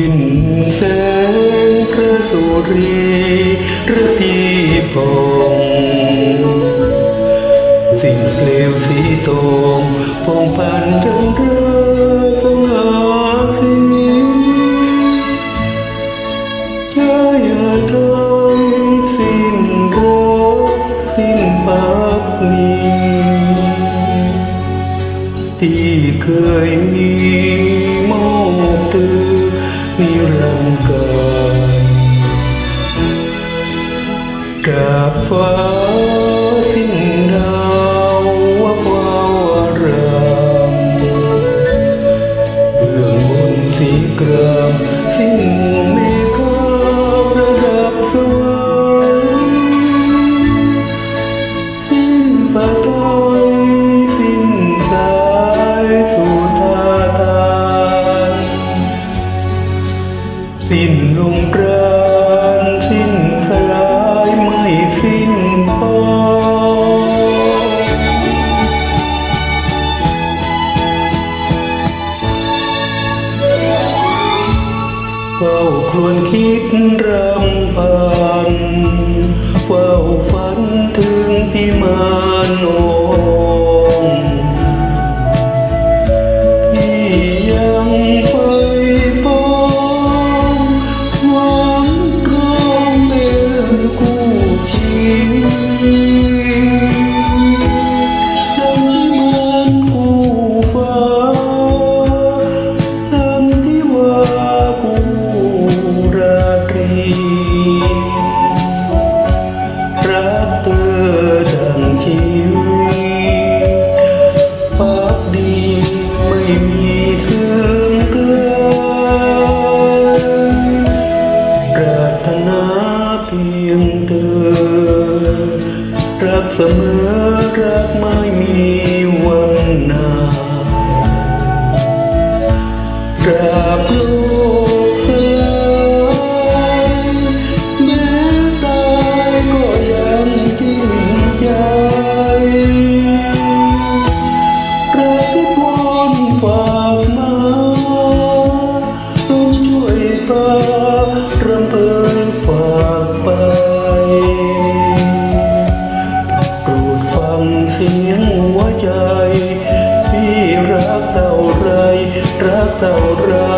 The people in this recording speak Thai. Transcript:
ินแสงพระสุรีระทีพงสิ่งเปลวสีตรงพงพันจังเรือสงาสีชายาทองสิ้นโกสิ้นปักนี้ที่เคยมีมอกตื่น yêu lòng cười cà สิ้นลงปราณสิ้นสลายไม่สิ้นพอเฝ้าครวรคิดรำ รักเสมอรักไม่มีวันนา atau roh